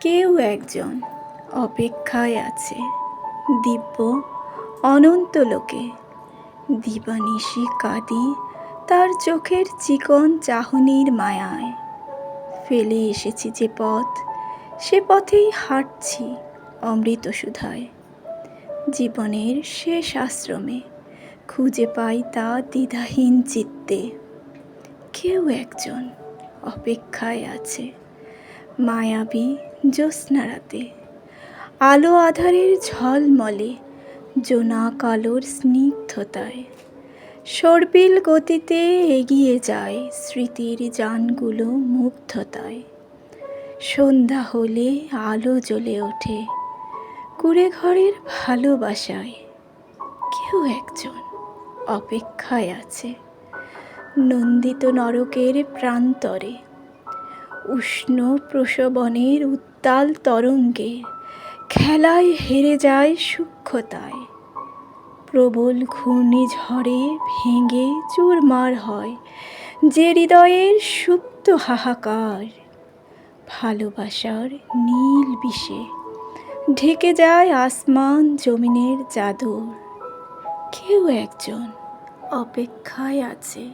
কেউ একজন অপেক্ষায় আছে। দিব্য, অনন্ত লোকে। দিবানিশি কাঁদি তার চোখের চিকন চাহনির মায়ায়। ফেলে এসেছি যে পথ, সে পথেই হাঁটছি অমৃত সুধায়। জীবনের শেষ আশ্রমে খুঁজে পাই তা দ্বিধাহীন চিত্তে। কেউ একজন অপেক্ষায় আছে। মায়াবী জ্যোৎস্না রাতে আলো আধারের ঝলমলে জোনা কালোর স্নিগ্ধতায়। সর্বিল গতিতে এগিয়ে যায় স্মৃতির যানগুলো মুগ্ধতায়। সন্ধ্যা হলে আলো জ্বলে ওঠে কুড়ে ঘরের ভালোবাসায়। কেউ একজন অপেক্ষায় আছে। নন্দিত নরকের প্রান্তরে উষ্ণ প্রসবনের উত্তাল তরঙ্গে খেলায় হেরে যায় সূক্ষ্মতায়। প্রবল ঘূর্ণিঝড়ে ভেঙে চুরমার হয় যে হৃদয়ের সুপ্ত হাহাকার। ভালোবাসার নীল বিষে ঢেকে যায় আসমান জমিনের চাদর। কেউ একজন অপেক্ষায় আছে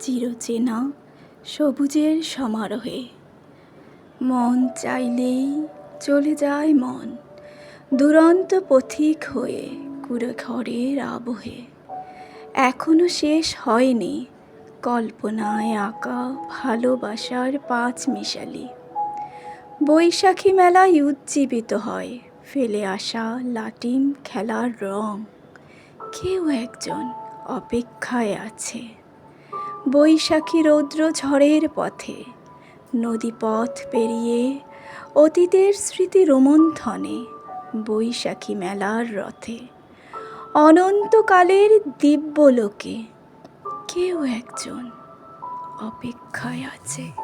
চিরচেনা সবুজের সমারোহে। মন চাইলেই চলে যায় মন। দুরন্ত পথিক হয়ে কুড়ে ঘরের আবহে। এখনও শেষ হয়নি কল্পনায় আঁকা ভালোবাসার পাঁচ মিশালি। বৈশাখী মেলায় উজ্জীবিত হয় ফেলে আসা লাটিম খেলার রং। কেউ একজন অপেক্ষায় আছে। বৈশাখী রৌদ্র ঝড়ের পথে নদীপথ পেরিয়ে অতীতের স্মৃতি রোমন্থনে বৈশাখী মেলার রথে। অনন্তকালের দিব্যলোকে কেউ একজন অপেক্ষায় আছে।